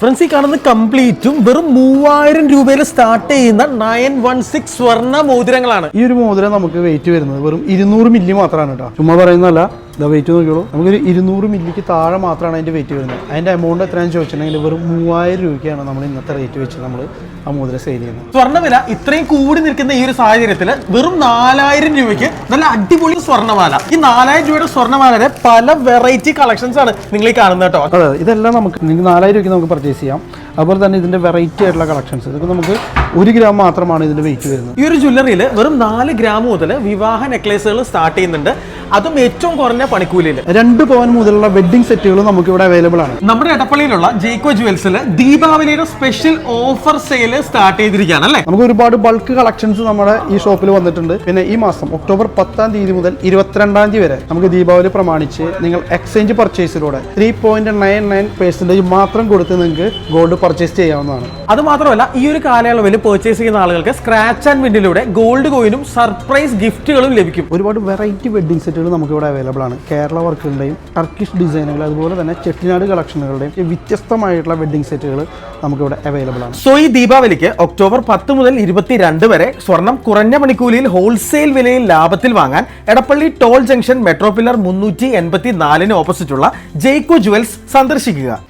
Friends ഈ കാണുന്ന കംപ്ലീറ്റും വെറും മൂവായിരം രൂപയിൽ സ്റ്റാർട്ട് ചെയ്യുന്ന നയൻ വൺ സിക്സ് സ്വർണ മോതിരങ്ങളാണ്. ഈ ഒരു മോതിരം നമുക്ക് വെയിറ്റ് വരുന്നത് വെറും ഇരുന്നൂറ് മില്ലി മാത്രമാണ് കേട്ടോ. ചുമ്മാ പറയുന്നതല്ല ഇതാ വെയിറ്റ് നോക്കിയോളൂ നമുക്കൊരു ഇരുന്നൂറ് മില്ലിക്ക് താഴെ മാത്രമാണ് അതിന്റെ വെയിറ്റ് വരുന്നത്. അതിന്റെ എമൗണ്ട് എത്രയാണെന്ന് ചോദിച്ചിട്ടുണ്ടെങ്കിൽ വെറും മൂവായിരം രൂപയ്ക്കാണ് നമ്മൾ ഇന്നത്തെ റേറ്റ് വെച്ച് നമ്മൾ ആ മുദ്ര സെയിൽ ചെയ്യുന്നത്. സ്വർണവില ഇത്രയും കൂടി നിൽക്കുന്ന ഈ ഒരു സാഹചര്യത്തിൽ വെറും നാലായിരം രൂപയ്ക്ക് നല്ല അടിപൊളി സ്വർണമാല. ഈ നാലായിരം രൂപയുടെ സ്വർണമാലയുടെ പല വെറൈറ്റി കളക്ഷൻസ് ആണ് നിങ്ങൾ ഈ കാണുന്നത് കേട്ടോ. അതെ ഇതെല്ലാം നമുക്ക് നിങ്ങൾക്ക് നാലായിരം രൂപയ്ക്ക് നമുക്ക് പർച്ചേസ് ചെയ്യാം. അതുപോലെ തന്നെ ഇതിന്റെ വെറൈറ്റി ആയിട്ടുള്ള കളക്ഷൻസ് ഇതൊക്കെ നമുക്ക് ഒരു ഗ്രാം മാത്രമാണ് ഇതിന്റെ വെയിറ്റ് വരുന്നത്. ഈ ഒരു ജ്വല്ലറിയിൽ വെറും നാല് ഗ്രാം മുതൽ വിവാഹ നെക്ലേസുകൾ സ്റ്റാർട്ട് ചെയ്യുന്നുണ്ട്. അതും ഏറ്റവും കുറഞ്ഞ പണിക്കൂലിയിൽ. രണ്ട് പവൻ മുതലുള്ള വെഡ്ഡിംഗ് സെറ്റുകൾ നമുക്ക് ഇവിടെ അവൈലബിൾ ആണ്. നമ്മുടെ ഇടപ്പള്ളിയിലുള്ള ജേക്കോ ജുവൽസിൽ ദീപാവലിയുടെ സ്പെഷ്യൽ ഓഫർ സെയിൽ സ്റ്റാർട്ട് ചെയ്തിരിക്കുകയാണ് അല്ലേ? നമുക്ക് ഒരുപാട് ബൾക്ക് കളക്ഷൻസ് നമ്മുടെ ഈ ഷോപ്പിൽ വന്നിട്ടുണ്ട്. പിന്നെ ഈ മാസം ഒക്ടോബർ പത്താം തീയതി മുതൽ ഇരുപത്തിരണ്ടാം തീയതി വരെ നമുക്ക് ദീപാവലി പ്രമാണിച്ച് നിങ്ങൾ exchange പർച്ചേസിലൂടെ three point nine nine percentage മാത്രം കൊടുത്ത് നിങ്ങൾക്ക് ഗോൾഡ് പർച്ചേസ് ചെയ്യാവുന്നതാണ്. അത് മാത്രമല്ല ഈ ഒരു കാലയളവിൽ പർച്ചേസ് ചെയ്യുന്ന ആളുകൾക്ക് സ്ക്രാച്ച് ആൻഡ് വിന്നിലൂടെ ഗോൾഡ് കോയിനും സർപ്രൈസ് ഗിഫ്റ്റുകളും ലഭിക്കും. ഒരുപാട് വെറൈറ്റി വെഡ്ഡിംഗ് സെറ്റുകൾ നമുക്ക് ഇവിടെ അവൈലബിൾ ആണ്. കേരള വർക്കുകളുടെയും ടർക്കിഷ് ഡിസൈനുകൾ അതുപോലെ തന്നെ ചെട്ടിനാട് കളക്ഷനുകളുടെയും വ്യത്യസ്തമായിട്ടുള്ള വെഡ്ഡിംഗ് സെറ്റുകൾ നമുക്കിവിടെ അവൈലബിൾ ആണ്. സോ ഈ ദീപാവലിക്ക് ഒക്ടോബർ പത്ത് മുതൽ ഇരുപത്തിരണ്ട് വരെ സ്വർണം കുറഞ്ഞ മണിക്കൂലിയിൽ ഹോൾസെയിൽ വിലയിൽ ലാഭത്തിൽ വാങ്ങാൻ Edappally toll junction metro pillar മുന്നൂറ്റി എൺപത്തി നാലിന് ഓപ്പോസിറ്റുള്ള ജെയ്ക്കോ ജുവൽസ് സന്ദർശിക്കുക.